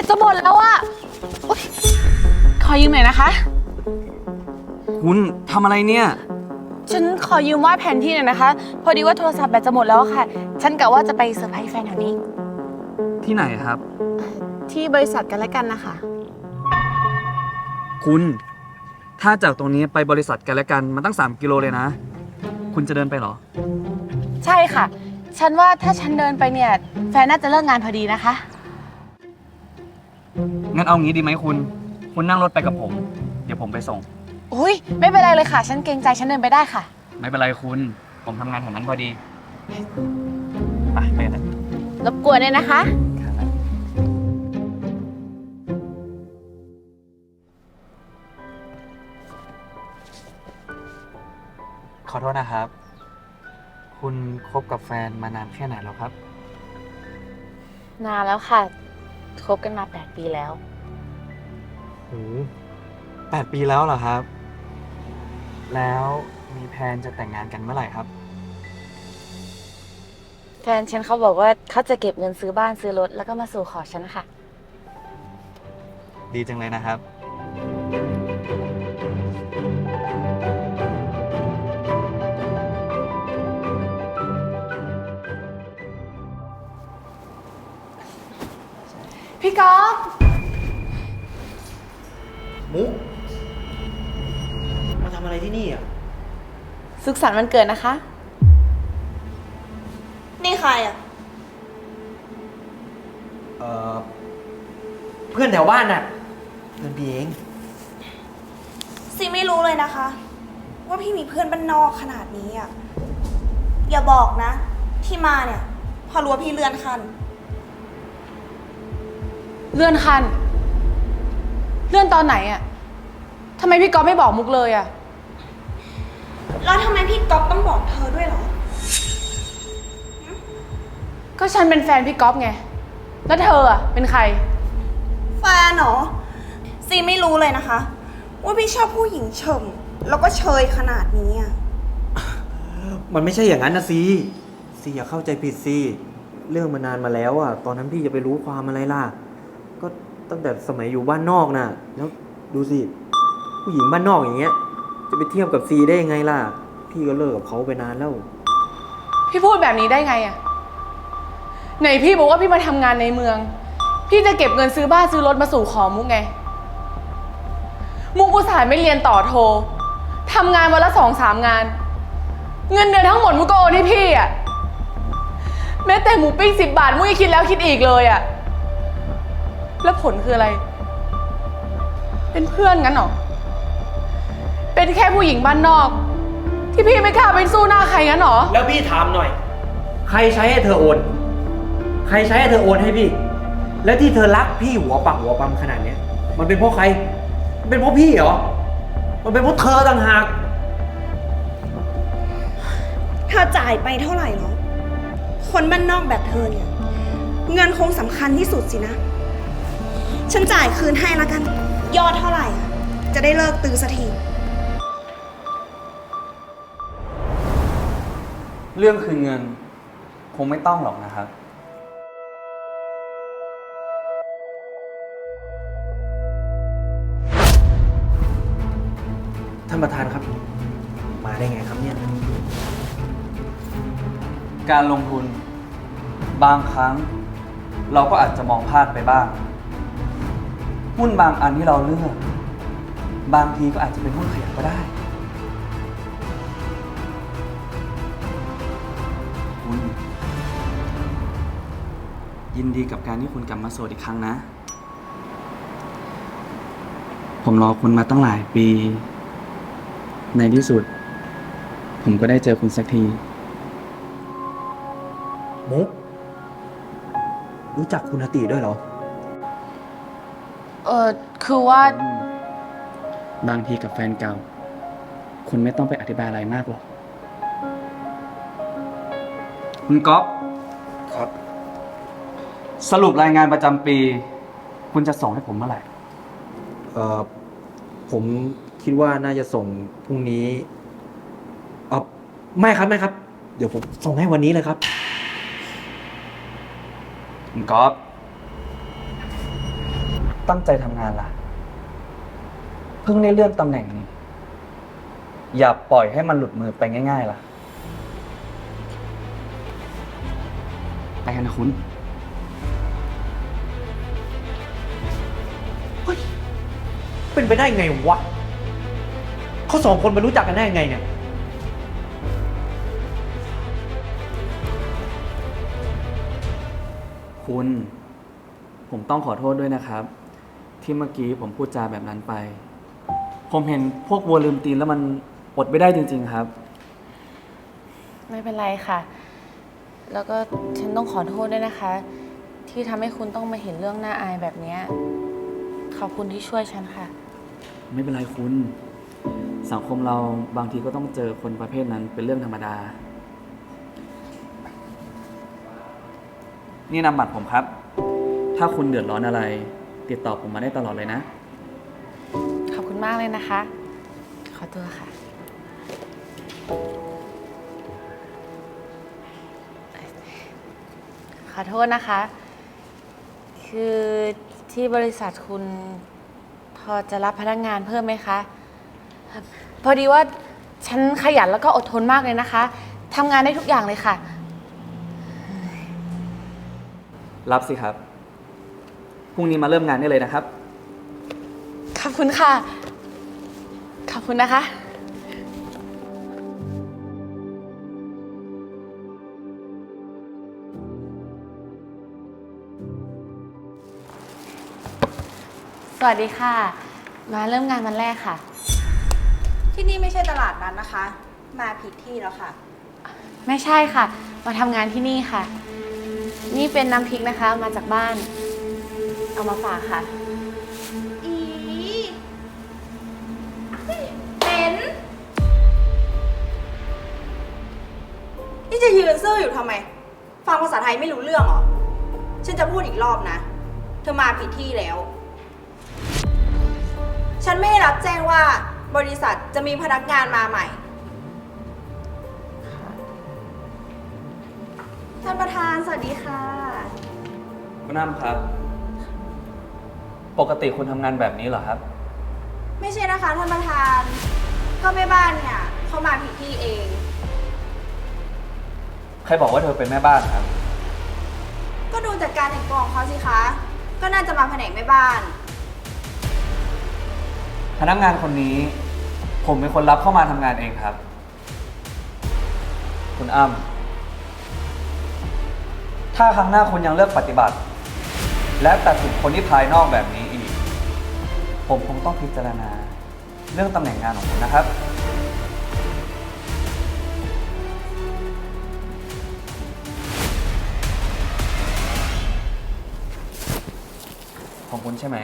ตจะหมดแล้วอะโอ๊ยขอยืมหน่อยนะคะ คุณทำอะไรเนี่ย ฉันขอยืมวาดแผนที่หน่อยนะคะ พอดีว่าโทรศัพท์แบตจะหมดแล้วอะค่ะ ฉันกะว่าจะไปเซอร์ไพรส์แฟนแถวนี้ ที่ไหนครับ ที่บริษัทกันแล้วกันนะคะ คุณ ถ้าจากตรงนี้ไปบริษัทกันและกันมันตั้ง 3 กิโลเลยนะ คุณจะเดินไปเหรอ ใช่ค่ะ ฉันว่าถ้าฉันเดินไปเนี่ย แฟนน่าจะเลิกงานพอดีนะคะ งั้นเอางี้ดีไหมคุณ คุณนั่งรถไปกับผม เดี๋ยวผมไปส่ง อุ้ยไม่เป็นไรเลยค่ะ ฉันเกรงใจฉันเดินไปได้ค่ะ ไม่เป็นไรคุณ ผมทำงานแถวนั้นพอดี ไปไปกันรบกวนด้วยนะคะ ขอโทษนะครับ คุณคบกับแฟนมานานแค่ไหนแล้วครับ นานแล้วค่ะ คบกันมา 8 ปีแล้วโอ้แปดปีแล้วเหรอครับ แล้วมีแพลนจะแต่งงานกันเมื่อไหร่ครับ แฟนฉันเขาบอกว่าเขาจะเก็บเงินซื้อบ้านซื้อรถแล้วก็มาสู่ขอฉันค่ะ ดีจังเลยนะครับ พี่กอฟมุกมาทำอะไรที่นี่อะ สุขสันต์วันเกิดนะคะ นี่ใครอะ เอ่อ เพื่อนแถวบ้านน่ะ เพื่อนพี่เอง ซีไม่รู้เลยนะคะ ว่าพี่มีเพื่อนบ้านนอกขนาดนี้อะ อย่าบอกนะ ที่มาเนี่ย พอรู้ว่าพี่เลื่อนคัน เลื่อนคัน เลื่อนตอนไหนอะทำไมพี่กอฟไม่บอกมุกเลยอะแล้วทำไมพี่ก๊อฟต้องบอกเธอด้วยเหรอ ก็ฉันเป็นแฟนพี่กอฟไง แล้วเธออะเป็นใคร แฟนเหรอ ซีไม่รู้เลยนะคะ ว่าพี่ชอบผู้หญิงเฉิมแล้วก็เชยขนาดนี้อะมันไม่ใช่อย่างนั้นนะซีซีอย่าเข้าใจผิดซีเรื่องมานานมาแล้วอะ ตอนนั้นพี่จะไปรู้ความอะไรล่ะก็ ตั้งแต่สมัยอยู่บ้านนอกน่ะแล้วดูสิผู้หญิงบ้านนอกอย่างเงี้ย จะไปเทียบกับซีได้ยังไงล่ะ พี่ก็เลิกกับเขาไปนานแล้ว พี่พูดแบบนี้ได้ไงอะไหนพี่บอกว่าพี่มาทำงานในเมือง พี่จะเก็บเงินซื้อบ้านซื้อรถมาสู่ขอมุกไง มุกอุตส่าห์ไม่เรียนต่อโททำงานวันละสองสามงาน เงินเดือนทั้งหมดมุกก็โอนให้พี่อะแม้แต่หมูปิ้งสิบบาทมุกยังคิดแล้วคิดอีกเลยอะ แล้วผลคืออะไร เป็นเพื่อนงั้นเหรอ เป็นแค่ผู้หญิงบ้านนอก ที่พี่ไม่กล้าไปสู้หน้าใครงั้นเหรอ แล้วพี่ถามหน่อย ใครใช้ให้เธอโอน ใครใช้ให้เธอโอนให้พี่ แล้วที่เธอรักพี่หัวปักหัวปั๊มขนาดเนี้ย มันเป็นเพราะใคร มันเป็นเพราะพี่เหรอ มันเป็นเพราะเธอต่างหาก เธอจ่ายไปเท่าไหร่หรอ คนบ้านนอกแบบเธอเนี่ย เงินคงสำคัญที่สุดสินะ ฉันจ่ายคืนให้ละกัน ยอดเท่าไหร่ จะได้เลิกตือสักทีเรื่องคืนเงิน คงไม่ต้องหรอกนะครับ ท่านประธานครับ มาได้ไงครับเนี่ย การลงทุน บางครั้ง เราก็อาจจะมองพลาดไปบ้าง หุ้นบางอันที่เราเลือก บางทีก็อาจจะเป็นหุ้นขยับก็ได้ คุณ ยินดีกับการที่คุณกลับมาโสดอีกครั้งนะ ผมรอคุณมาตั้งหลายปี ในที่สุด ผมก็ได้เจอคุณสักที มุกรู้จักคุณอติด้วยเหรอ เออคือว่าบางทีกับแฟนเก่า คุณไม่ต้องไปอธิบายอะไรมากหรอกคุณก๊อฟครับ สรุปรายงานประจำปี คุณจะส่งให้ผมเมื่อไหร่ เอ่อผมคิดว่าน่าจะส่งพรุ่งนี้เออไม่ครับไม่ครับ เดี๋ยวผมส่งให้วันนี้เลยครับ คุณก๊อฟ ตั้งใจทำงานล่ะ เพิ่งได้เลื่อนตำแหน่งนี่อย่าปล่อยให้มันหลุดมือไปง่าย ๆ ล่ะ ไปกันนะคุณเป็นไปได้ไงวะเขาสองคนมารู้จักกันได้ไงเนี่ย คุณ ผมต้องขอโทษด้วยนะครับ ที่เมื่อกี้ผมพูดจาแบบนั้นไป ผมเห็นพวกวัวลืมตีนแล้วมันอดไม่ได้จริง ๆ ครับ ไม่เป็นไรค่ะ แล้วก็ฉันต้องขอโทษด้วยนะคะ ที่ทำให้คุณต้องมาเห็นเรื่องน่าอายแบบเนี้ยขอบคุณที่ช่วยฉันค่ะ ไม่เป็นไรคุณ สังคมเราบางทีก็ต้องเจอคนประเภทนั้นเป็นเรื่องธรรมดา นี่นำบัตรผมครับ ถ้าคุณเดือดร้อนอะไร ติดต่อผมมาได้ตลอดเลยนะ ขอบคุณมากเลยนะคะ ขอตัวค่ะ ขอโทษนะคะ คือที่บริษัทคุณพอจะรับพนักงานเพิ่มไหมคะ พอดีว่าฉันขยันแล้วก็อดทนมากเลยนะคะทำงานได้ทุกอย่างเลยค่ะ รับสิครับ พรุ่งนี้มาเริ่มงานได้เลยนะครับ ขอบคุณค่ะ ขอบคุณนะคะ สวัสดีค่ะ มาเริ่มงานวันแรกค่ะ ที่นี่ไม่ใช่ตลาดนั้นนะคะ มาผิดที่แล้วค่ะ ไม่ใช่ค่ะ มาทำงานที่นี่ค่ะ นี่เป็นน้ำพริกนะคะ มาจากบ้าน เอามาฝากค่ะ อีเหม็นนี่จะยืนซื่ออยู่ทำไม ฟังภาษาไทยไม่รู้เรื่องเหรอ ฉันจะพูดอีกรอบนะ เธอมาผิดที่แล้ว ฉันไม่ได้รับแจ้งว่าบริษัทจะมีพนักงานมาใหม่ ท่านประธานสวัสดีค่ะ คุณน้ำครับ ปกติคุณทำงานแบบนี้เหรอครับ ไม่ใช่นะคะท่านประธาน ก็แม่บ้านเนี่ยเขามาผิดที่เอง ใครบอกว่าเธอเป็นแม่บ้านครับ ก็ดูจากการแต่งตัวของเขาสิคะ ก็น่าจะมาแผนกแม่บ้าน พนักงานคนนี้ ผมเป็นคนรับเข้ามาทำงานเองครับ คุณอ้ำถ้าครั้งหน้าคุณยังเลือกปฏิบัติ และตัดสินคนที่ภายนอกแบบนี้อีก ผมคงต้องพิจารณาเรื่องตำแหน่งงานของคุณนะครับ ของคุณใช่ไหม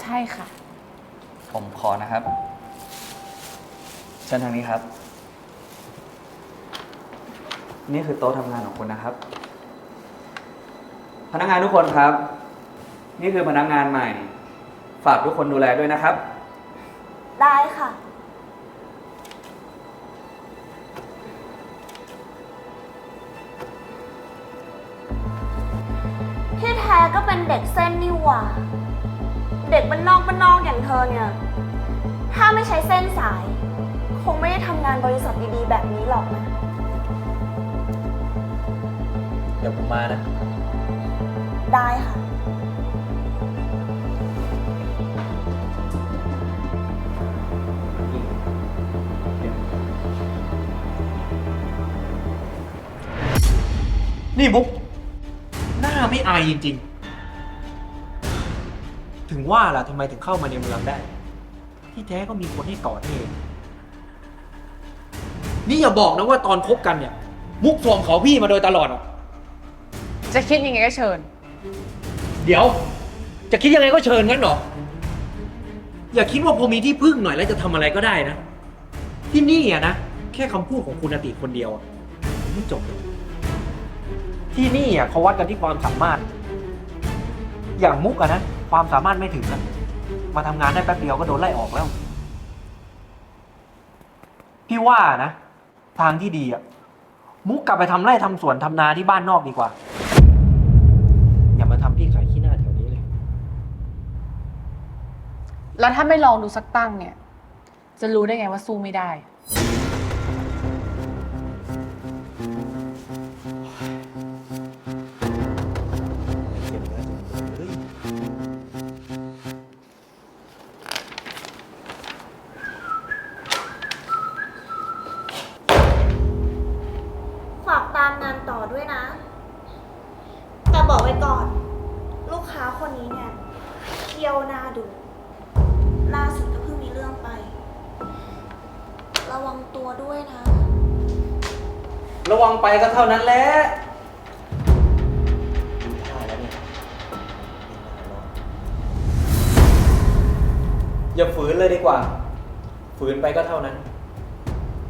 ใช่ค่ะ ผมขอนะครับ เชิญทางนี้ครับ นี่คือโต๊ะทำงานของคุณนะครับ พนักงานทุกคนครับ นี่คือพนักงานใหม่ ฝากทุกคนดูแลด้วยนะครับ ได้ค่ะ ที่แท้ก็เป็นเด็กเส้นนี่หว่า เด็กบ้านนอกบ้านนอกอย่างเธอเนี่ย ถ้าไม่ใช้เส้นสาย คงไม่ได้ทำงานบริษัทดีๆ แบบนี้หรอกนะ เดี๋ยวผมมานะ ได้ค่ะ นี่มุกหน้าไม่อายจริง ๆ ถึงว่าล่ะทำไมถึงเข้ามาในเมืองได้ ที่แท้ก็มีคนให้ก่อเองนี่อย่าบอกนะว่าตอนคบกันเนี่ย มุกสวมเขาพี่มาโดยตลอดอะ จะคิดยังไงก็เชิญ เดี๋ยว จะคิดยังไงก็เชิญงั้นเหรอ อย่าคิดว่าพอมีที่พึ่งหน่อยแล้วจะทำอะไรก็ได้นะ ที่นี่อะนะ แค่คำพูดของคุณอติคนเดียวอะไม่จบหรอก ที่นี่อะเขาวัดกันที่ความสามารถ อย่างมุกอะนะ ความสามารถไม่ถึงอะมาทำงานได้แป๊บเดียวก็โดนไล่ออกแล้วพี่ว่านะ ทางที่ดีอะมุกกลับไปทำไร่ทำสวนทำนาที่บ้านนอกดีกว่า อย่ามาทำพี่ขายขี้หน้าแถวนี้เลย แล้วถ้าไม่ลองดูสักตั้งเนี่ย จะรู้ได้ไงว่าสู้ไม่ได้ ระวังไปก็เท่านั้นแหละได้แล้วเนี่ยอย่าฝืนเลยดีกว่า ฝืนไปก็เท่านั้น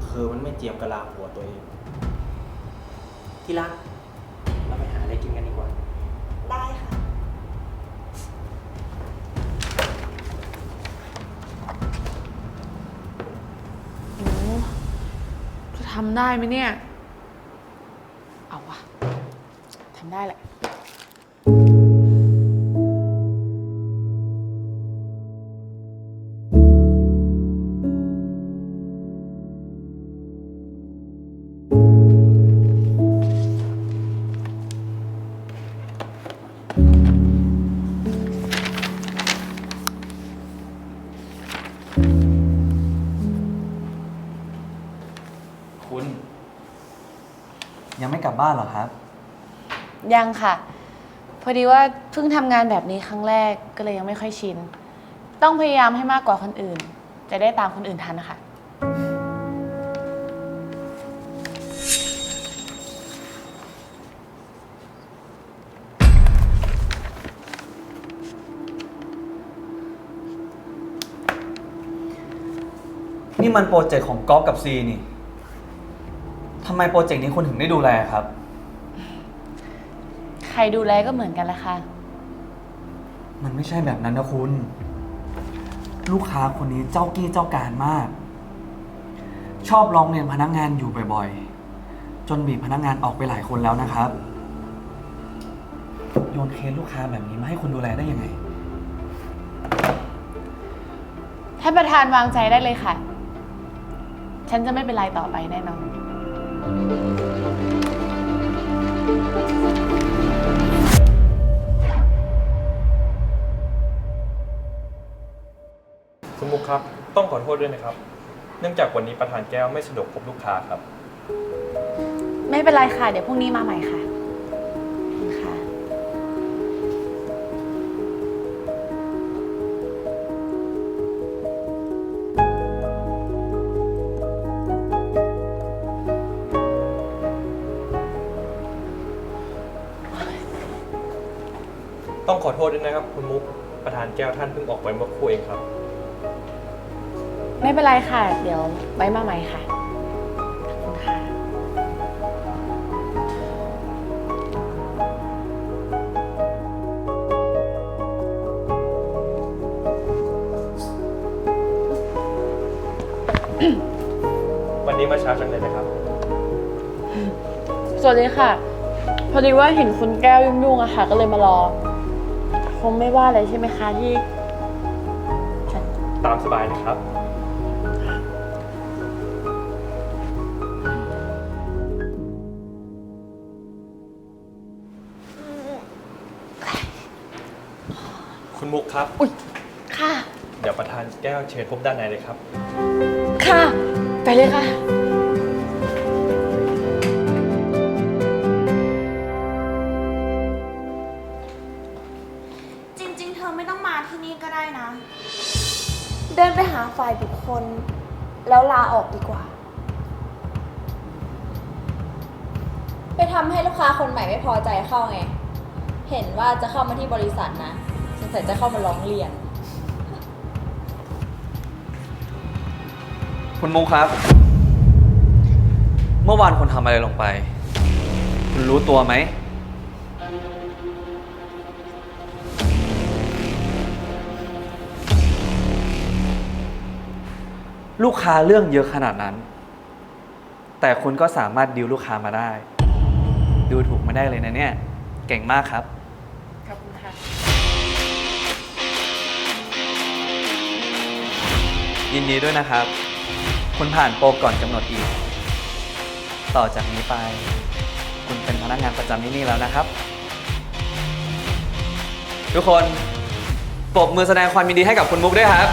คือมันไม่เจียมกะลาหัวตัวเอง ที่รัก เราไปหาอะไรกินกันดีกว่า ได้ค่ะโอ้จะทำได้ไหมเนี่ย เอาวะ ทำได้แหละ คุณ ยังไม่กลับบ้านเหรอครับ ยังค่ะ พอดีว่าเพิ่งทำงานแบบนี้ครั้งแรกก็เลยยังไม่ค่อยชิน ต้องพยายามให้มากกว่าคนอื่น จะได้ตามคนอื่นทันนะคะ นี่มันโปรเจกต์ของก๊อฟกับซีนี่ทำไมโปรเจกต์นี้คุณถึงได้ดูแลครับ ใครดูแลก็เหมือนกันแหละค่ะ มันไม่ใช่แบบนั้นนะคุณ ลูกค้าคนนี้เจ้ากี้เจ้าการมาก ชอบร้องเรียนพนักงานอยู่บ่อยๆ จนบีบพนักงานออกไปหลายคนแล้วนะครับ โยนเคสลูกค้าแบบนี้มาให้คุณดูแลได้ยังไง ท่านประธานวางใจได้เลยค่ะ ฉันจะไม่เป็นไรต่อไปแน่นอน คุณมุกครับ ต้องขอโทษด้วยนะครับ เนื่องจากวันนี้ประธานแก้วไม่สะดวกพบลูกค้าครับ ไม่เป็นไรค่ะ เดี๋ยวพรุ่งนี้มาใหม่ค่ะขอบคุณค่ะ ต้องขอโทษด้วยนะครับ คุณมุกประธานแก้วท่านเพิ่งออกไปเมื่อครู่เองครับ ไม่เป็นไรค่ะ เดี๋ยวไว้มาใหม่ค่ะ ขอบคุณค่ะ วันนี้มาช้าจังเลยนะครับ สวัสดีค่ะ พอดีว่าเห็นคุณแก้วยุ่งๆอะค่ะ ก็เลยมารอ คงไม่ว่าอะไรใช่ไหมคะที่ฉันตามสบายเลยครับ มุกครับค่ะ เดี๋ยวประธานแก้วเชิญพบด้านในเลยครับ ค่ะ ไปเลยค่ะ จริงๆ เธอไม่ต้องมาที่นี่ก็ได้นะ เดินไปหาฝ่ายบุคคล แล้วลาออกดีกว่า ไปทำให้ลูกค้าคนใหม่ไม่พอใจเข้าไง เห็นว่าจะเข้ามาที่บริษัทนะ สงสัยจะเข้ามาร้องเรียน คุณมุกครับ เมื่อวานคุณทำอะไรลงไป คุณรู้ตัวไหม ลูกค้าเรื่องเยอะขนาดนั้น แต่คุณก็สามารถดิวลูกค้ามาได้ ดูถูกไม่ได้เลยนะเนี่ย เก่งมากครับ ยินดีด้วยนะครับ คุณผ่านโปรก่อนกำหนดอีก ต่อจากนี้ไป คุณเป็นพนักงานประจำที่นี่แล้วนะครับ ทุกคนปรบมือแสดงความยินดีให้กับคุณมุกด้วยครับ